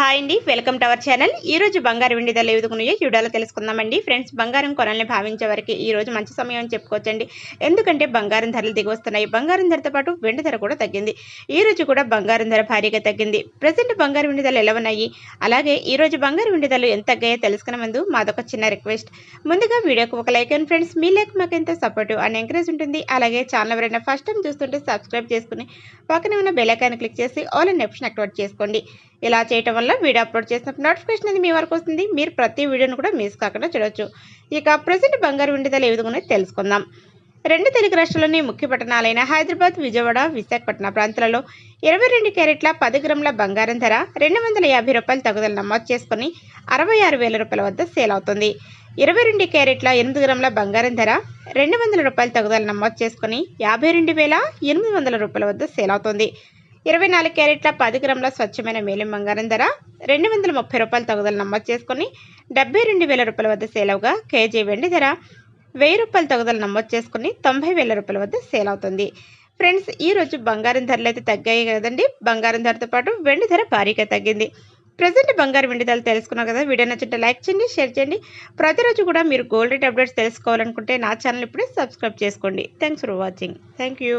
Hi అండి. Welcome to our channel. ఈ రోజు బంగారు వెండి ధరలు ఎదుగున్నాయో వీడియోలో తెలుసుకుందామండి. ఫ్రెండ్స్ బంగారం కొనాలని భావించే వారికి ఈ రోజు మంచి సమయం అని చెప్పుకోవచ్చండి. ఎందుకంటే బంగారం ధరలు దిగి వస్తున్నాయి బంగారం ధరతో పాటు వెండి ధర కూడా తగ్గింది. ఈ రోజు కూడా బంగారం ధర భారీగా తగ్గింది. ప్రజెంట్ బంగారు వెండి ధరలు ఎలా ఉన్నాయి? అలాగే ఈ రోజు బంగారు వెండి ధరలు ఎంత తగ్గాయో తెలుసుకునే ముందు మాదొక చిన్న రిక్వెస్ట్. ముందుగా వీడియోకి ఒక లైక్ అండ్ ఫ్రెండ్స్ మీ లైక్ మాకు ఎంతో సపోర్టివ్ అండ్ ఎంకరేజ్ ఉంటుంది. అలాగే ఛానల్ ఎవరైనా ఫస్ట్ టైం చూస్తుంటే సబ్స్క్రైబ్ చేసుకుని పక్కనే ఉన్న బెల్ ఐకాన్ క్లిక్ చేసి ఆల్ అండ్ ఆప్షన్ యాక్టివేట్ చేసుకోండి. ఇలా చేయటం వల్ల వీడియో అప్లోడ్ చేసినప్పుడు నోటిఫికేషన్ అనేది మీ వరకు వస్తుంది. మీరు ప్రతి వీడియోను కూడా మిస్ కాకుండా చూడవచ్చు ఇక ప్రజెంట్ బంగారు విండిదలు ఏ విధంగా తెలుసుకుందాం. రెండు తెలుగు రాష్ట్రాల్లోని ముఖ్య పట్టణాలైన హైదరాబాద్ విజయవాడ విశాఖపట్నం ప్రాంతాలలో ఇరవై రెండు క్యారెట్ల పది గ్రాముల బంగారం ధర రెండు వందల యాభై రూపాయలు తగుదల నమోదు చేసుకుని అరవై ఆరు వేల రూపాయల వద్ద సేల్ అవుతుంది. ఇరవై రెండు క్యారెట్ల ఎనిమిది గ్రాముల బంగారం ధర రెండు వందల రూపాయలు తగుదల నమోదు చేసుకుని యాభై రెండు వేల ఎనిమిది వందల రూపాయల వద్ద సేల్ అవుతుంది. ఇరవై నాలుగు క్యారెట్ల పది గ్రాముల స్వచ్ఛమైన మేలిం బంగారం ధర రెండు వందల ముప్పై రూపాయల తగుదల నమోదు చేసుకుని డెబ్బై రెండు వేల రూపాయల వద్ద సేల్ అవగా కేజీ వెండి ధర వెయ్యి రూపాయల తగుదల నమోదు చేసుకుని తొంభై వేల రూపాయల వద్ద సేల్ అవుతుంది. ఫ్రెండ్స్ ఈ రోజు బంగారం ధరలు అయితే తగ్గాయి కదండి. బంగారం ధరతో పాటు వెండి ధర భారీగా తగ్గింది. ప్రజెంట్ బంగారు వెండి ధరలు తెలుసుకున్నాం కదా. వీడియో నచ్చింటే లైక్ చేయండి షేర్ చేయండి. ప్రతిరోజు కూడా మీరు గోల్డ్ రేట్ అప్డేట్స్ తెలుసుకోవాలనుకుంటే నా ఛానల్ ఇప్పుడే సబ్స్క్రైబ్ చేసుకోండి. Thanks for watching. Thank you.